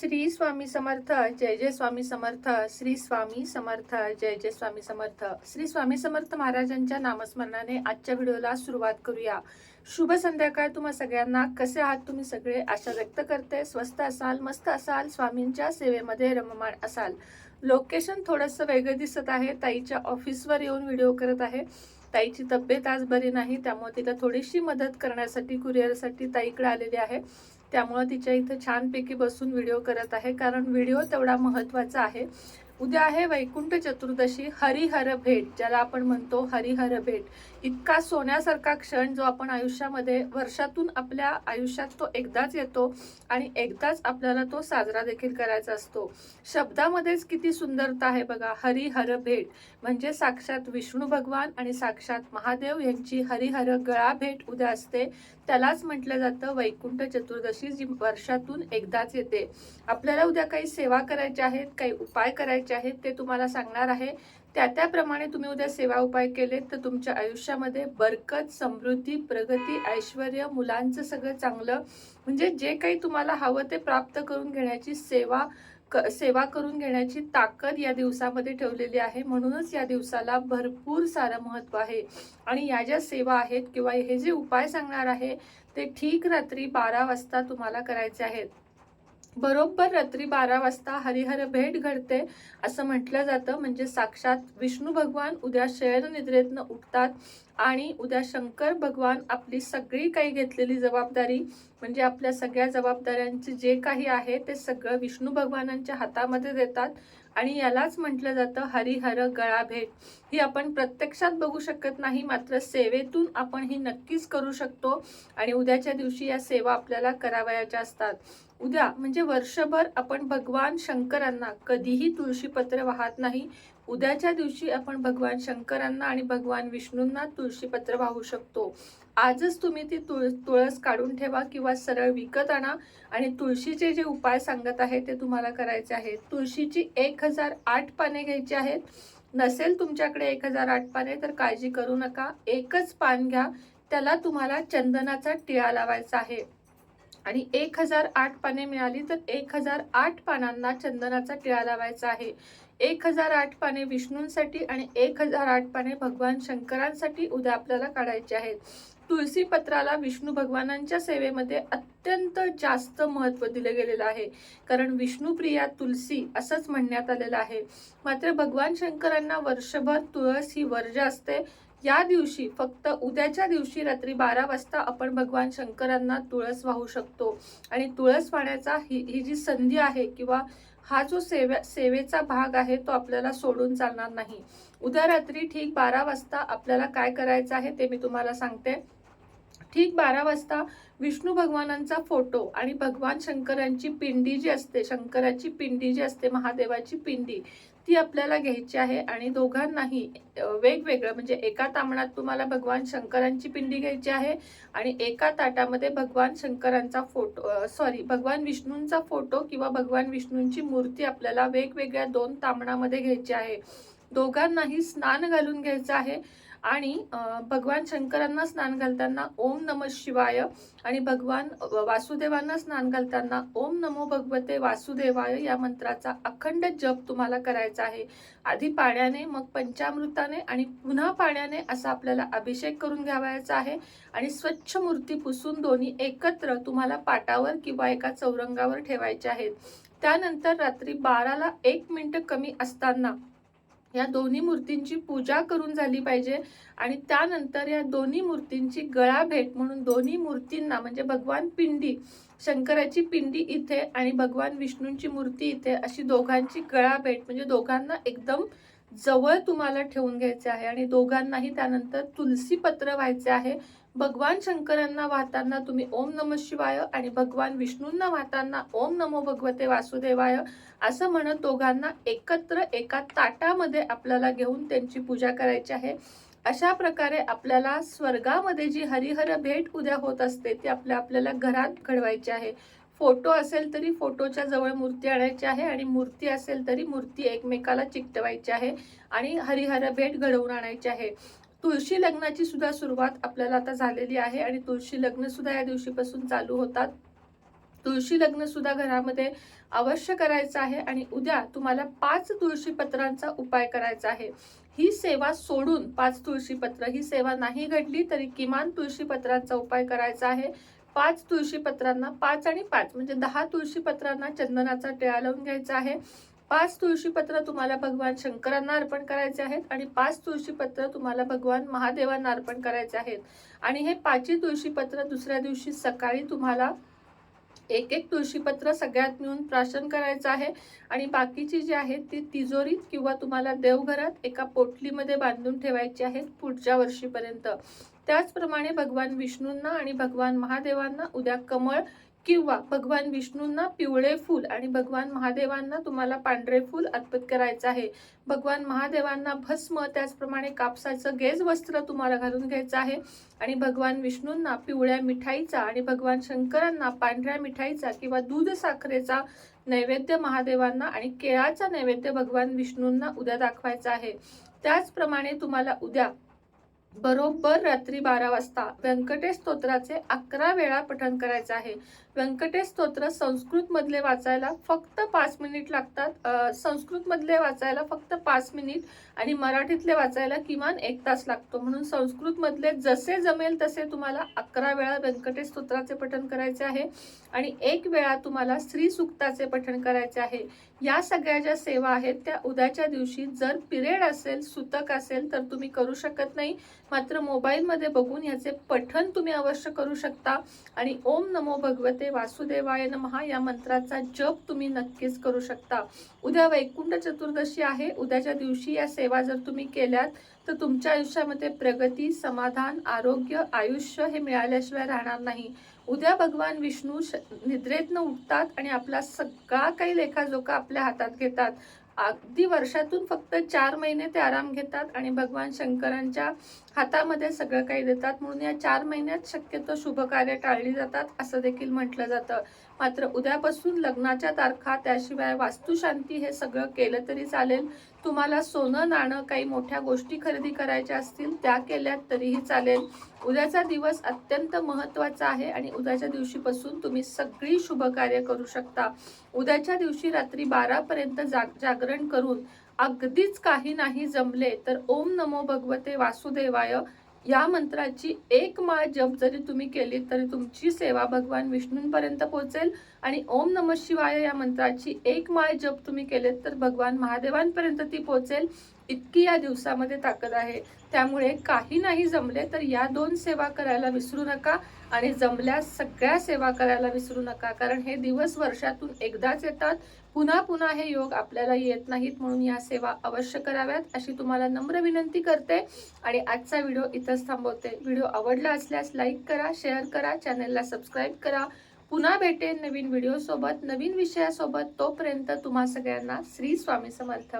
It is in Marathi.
श्री स्वामी समर्थ जय जय स्वामी समर्थ श्री स्वामी समर्थ जय जय स्वामी समर्थ. श्री स्वामी समर्थ महाराजांच्या नामस्मरणाने आजच्या व्हिडिओला सुरुवात करूया. शुभ संध्याकाळ तुम्हा सगळ्यांना. कसे आहात तुम्ही सगळे? आशा व्यक्त करते. स्वस्त असाल मस्त असाल स्वामींच्या सेवेमध्ये रममाण असाल. लोकेशन थोडंसं वेगळं दिसत आहे. ताईच्या ऑफिसवर येऊन व्हिडिओ करत आहे. ताईची तब्येत आज बरी नाही त्यामुळे तिला थोडीशी मदत करण्यासाठी कुरिअरसाठी ताईकडे आलेली आहे. त्यामुळं तिच्या इथं छानपैकी बसून व्हिडिओ करत आहे. कारण व्हिडिओ तेवढा महत्त्वाचा आहे. उद्या आहे वैकुंठ चतुर्दशी हरिहर भेट ज्याला आपण म्हणतो हरिहर भेट. इतका सोन्यासारखा क्षण जो आपण आयुष्यामध्ये वर्षातून आपल्या आयुष्यात तो एकदाच येतो आणि एकदाच आपल्याला तो साजरा देखील करायचा असतो. शब्दामध्येच किती सुंदरता आहे बघा हरिहर भेट. म्हणजे साक्षात विष्णू भगवान आणि साक्षात महादेव यांची हरिहर गळा भेट उद्या असते. त्यालाच म्हटलं जातं वैकुंठ चतुर्दशी जी वर्षातून एकदाच येते. आपल्याला उद्या काही सेवा करायच्या आहेत काही उपाय करायचे आहेत ते तुम्हाला सांगणार आहे. त्या त्याप्रमाणे तुम्ही उद्या सेवा उपाय केले तर तुमच्या आयुष्यामध्ये बरकत समृद्धी प्रगती ऐश्वर मुलांचं सगळं चांगलं. म्हणजे जे काही तुम्हाला हवं ते प्राप्त करून घेण्याची सेवा क सेवा करून घेण्याची ताकद या दिवसामध्ये ठेवलेली आहे. म्हणूनच या दिवसाला भरपूर सारं महत्त्व आहे. आणि या ज्या सेवा आहेत किंवा हे जे उपाय सांगणार आहे ते ठीक रात्री बारा वाजता तुम्हाला करायचे आहेत. बरोबर रात्री बारा वाजता हरिहर भेट घडते असं म्हटलं जातं. म्हणजे साक्षात विष्णू भगवान उद्या शयन निद्रेतनं उठतात आणि उद्या शंकर भगवान आपली सगळी काही घेतलेली जबाबदारी म्हणजे आपल्या सगळ्या जबाबदाऱ्यांचे जे काही आहे ते सगळं विष्णू भगवानांच्या हातामध्ये देतात. आणि यालाच म्हटलं जातं हरिहर गळा भेट. ही आपण प्रत्यक्षात बघू शकत नाही मात्र सेवेतून आपण ही नक्कीच करू शकतो आणि उद्याच्या दिवशी या सेवा आपल्याला करावयाच्या असतात. उद्या म्हणजे वर्षभर आपण भगवान शंकरांना कधीही तुळशीपत्र वाहत नाही उद्याच्या दिवशी आपण भगवान शंकरांना आणि भगवान विष्णूंना तुळशीपत्र वाहू शकतो. आजच तुम्ही ती तुळ तुळस काढून ठेवा किंवा सरळ विकत आणा आणि तुळशीचे जे उपाय सांगत आहे ते तुम्हाला करायचे आहेत. तुळशीची एक हजार आठ पाने घ्यायची आहेत. नसेल तुमच्याकडे एक हजार आठ पाने तर काळजी करू नका. एकच पान घ्या. त्याला तुम्हाला चंदनाचा टिळा लावायचा आहे. आणि एक हजार आठ पाने मिळाली तर एक हजार आठ पानांना चंदनाचा टिळा लावायचा आहे. एक हजार आठ पाने विष्णूंसाठी आणि एक हजार आठ पाने भगवान शंकरांसाठी उद्या आपल्याला काढायचे आहेत. तुळशी पत्राला विष्णू भगवानांच्या सेवेमध्ये अत्यंत जास्त महत्त्व दिलं गेलेलं आहे. कारण विष्णुप्रिया तुलसी असंच म्हणण्यात आलेलं आहे. मात्र भगवान शंकरांना वर्षभर तुळस ही वर्ज असते. या दिवशी फक्त उद्याच्या दिवशी रात्री बारा वाजता आपण भगवान शंकरांना तुळस वाहू शकतो. आणि तुळस वाहण्याचा ही ही जी संधी आहे किंवा हा जो सेवे सेवेचा भाग आहे तो आपल्याला सोडून चालणार नाही. उद्या रात्री ठीक बारा वाजता आपल्याला काय करायचं आहे ते मी तुम्हाला सांगते. ठीक बारा वाजता विष्णू भगवानांचा फोटो आणि भगवान शंकरांची पिंडी जी असते शंकराची पिंडी जी असते महादेवाची पिंडी ती आपल्याला घ्यायची आहे आणि दोघांनाही वेगवेगळं म्हणजे एका तामणात तुम्हाला भगवान शंकरांची पिंडी घ्यायची आहे आणि एका ताटामध्ये भगवान शंकरांचा फोटो सॉरी भगवान विष्णूंचा फोटो किंवा भगवान विष्णूंची मूर्ती आपल्याला वेगवेगळ्या दोन तामणामध्ये घ्यायची आहे. दोघांनाही स्नान घालून घ्यायचं आहे. आणि भगवान शंकरांना स्नान घालताना ओम नम शिवाय आणि भगवान वासुदेवांना स्नान घालताना ओम नमो भगवते वासुदेवाय या मंत्राचा अखंड जप तुम्हाला करायचा आहे. आधी पाण्याने मग पंचामृताने आणि पुन्हा पाण्याने असा आपल्याला अभिषेक करून घ्यावायचा आहे. आणि स्वच्छ मूर्ती पुसून दोन्ही एकत्र तुम्हाला पाटावर किंवा एका चौरंगावर ठेवायचे आहेत. त्यानंतर रात्री बाराला एक मिनिट कमी असताना या दोन्ही मूर्तींची पूजा करून झाली पाहिजे. आणि त्यानंतर या दोन्ही मूर्तींची गळा भेट म्हणून दोन्ही मूर्तींना म्हणजे भगवान पिंडी शंकराची पिंडी इथे आणि भगवान विष्णूंची मूर्ती इथे अशी दोघांची गळा भेट म्हणजे दोघांना एकदम जवळ तुम्हाला ठेवून घ्यायचे आहे. आणि दोघांनाही त्यानंतर तुलसी पत्र व्हायचे आहे. भगवान शंकरांना वाहताना तुम्ही ओम नम शिवाय आणि भगवान विष्णूंना वाहताना ओम नमो भगवते वासुदेवाय असं म्हणत दोघांना एकत्र एका ताटामध्ये आपल्याला घेऊन त्यांची पूजा करायची आहे. अशा प्रकारे आपल्याला स्वर्गामध्ये जी हरिहर भेट उद्या होत असते ती आपल्या आपल्याला घरात घडवायची आहे. फोटो असेल तरी फोटोच्या जवळ मूर्ती आणायची आहे आणि मूर्ती असेल तरी मूर्ती एकमेकाला चिकटवायची आहे आणि हरिहर भेट घडवून आणायची आहे. तुळशी लग्नाची सुद्धा सुरुवात आपल्याला आता झालेली आहे आणि तुळशी लग्न सुद्धा या दिवशीपासून चालू होतात. तुळशी लग्न सुद्धा घरामध्ये अवश्य करायचं आहे आणि उद्या तुम्हाला पाच तुळशी पत्रांचा उपाय करायचा आहे. ही सेवा सोडून पाच तुळशी पत्र ही सेवा नाही घडली तरी किमान तुळशी पत्रांचा उपाय करायचा आहे. पाच तुळशी पत्रांना पाच आणि पाच म्हणजे दहा तुळशी पत्रांना चंदनाचा टिळा लावून घ्यायचा आहे. पाच तुळशी पत्र तुम्हाला भगवान शंकरांना अर्पण करायचे आहेत आणि पाच तुळशी पत्र तुम्हाला भगवान महादेवांना अर्पण करायचे आहेत. आणि हे पाचही तुळशी पत्र दुसऱ्या दिवशी सकाळी तुम्हाला एक एक तुळशीपत्र सगळ्यात मिळून प्राशन करायचं आहे. आणि बाकीची जी आहेत ती तिजोरीत किंवा तुम्हाला देवघरात एका पोटलीमध्ये बांधून ठेवायची आहेत पुढच्या वर्षीपर्यंत. त्याचप्रमाणे भगवान विष्णूंना आणि भगवान महादेवांना उद्या कमळ किंवा भगवान विष्णूंना पिवळे फूल आणि भगवान महादेवांना तुम्हाला पांढरे फूल अर्पित करायचं आहे. भगवान महादेवांना भस्म त्याचप्रमाणे कापसाचं गेज वस्त्र तुम्हाला घालून घ्यायचं आहे. आणि भगवान विष्णूंना पिवळ्या मिठाईचा आणि भगवान शंकरांना पांढऱ्या मिठाईचा किंवा दूध साखरेचा नैवेद्य महादेवांना आणि केळाचा नैवेद्य भगवान विष्णूंना उद्या दाखवायचा आहे. त्याचप्रमाणे तुम्हाला उद्या बरोबर रात्री बारा वाजता व्यंकटेश स्तोत्राचे अकरा वेळा पठण करायचं आहे. व्यंकटेश स्तोत्र संस्कृत मधले वाचायला फक्त पाच मिनिट लागतात. संस्कृतमधले संस्कृत मधले वाचायला फक्त पाच मिनिट आणि मराठीतले वाचायला किमान एक तास लागतो. म्हणून संस्कृत मधले जसे जमेल तसे तुम्हाला अकरा वेळा व्यंकटेश स्तोत्राचे पठण करायचे आहे आणि एक वेळा तुम्हाला स्त्री सुक्ताचे पठण करायचे आहे. या सगळ्या ज्या सेवा आहेत त्या उद्याच्या दिवशी जर पिरियड असेल सुतक असेल तर तुम्ही करू शकत नाही. मात्र मोबाईलमध्ये बघून याचे पठण तुम्ही अवश्य करू शकता. आणि ओम नमो भगवते वासुदेवाय नमहा या मंत्राचा जप तुम्ही नक्कीच करू शकता. उद्या वैकुंठ चतुर्दशी आहे. उद्याच्या दिवशी या सेवा जर तुम्ही केल्यात तर तुमच्या आयुष्यामध्ये प्रगती समाधान आरोग्य आयुष्य हे मिळाल्याशिवाय राहणार नाही. उद्या भगवान विष्णू श- निद्रेतनं उठतात आणि आपला सगळा काही लेखाजोखा आपल्या हातात घेतात. अगदी वर्षातून फक्त चार महिने ते आराम घेतात आणि भगवान शंकरांच्या हातामध्ये सगळं काही देतात. म्हणून या चार महिन्यात शक्यतो शुभ कार्य टाळली जातात असं देखील म्हटलं जातं. मात्र उद्यापासून लग्नाच्या तारखा त्याशिवाय वास्तुशांती हे सगळं केलं तरी चालेल. तुम्हाला सोनं नाणं काही मोठ्या गोष्टी खरेदी करायच्या असतील त्या केल्यात तरीही चालेल. उद्याचा दिवस अत्यंत महत्त्वाचा आहे आणि उद्याच्या दिवशीपासून तुम्ही सगळी शुभ कार्य करू शकता. उद्याच्या दिवशी रात्री बारापर्यंत जाग जागरण करून अगदीच काही नाही जमले तर ओम नमो भगवते वासुदेवाय. या मंत्राची एक माळ जप जरी तुम्ही केली तरी तुमची सेवा भगवान विष्णूंपर्यंत पोहोचेल. आणि ओम नम शिवाय या मंत्राची एक माळ जप तुम्ही केलेत तर भगवान महादेवांपर्यंत ती पोहोचेल. इतकी या दिवसामध्ये ताकद आहे. त्यामुळे काही नाही जमले तर या दोन सेवा करायला विसरू नका. आणि जमल्यास सगळ्या सेवा करायला विसरू नका. कारण हे दिवस वर्षातून एकदाच येतात. पुन्हा पुन्हा हे योग आपल्याला येत नाहीत म्हणून या सेवा अवश्य कराव्यात अशी तुम्हाला नम्र विनंती करते. आणि आजचा व्हिडिओ इथंच थांबवते. व्हिडिओ आवडला असल्यास लाईक करा शेअर करा चॅनलला सबस्क्राईब करा. पुन्हा भेटेन नवीन व्हिडिओसोबत नवीन विषयासोबत. तोपर्यंत तुम्हा सगळ्यांना श्री स्वामी समर्थ.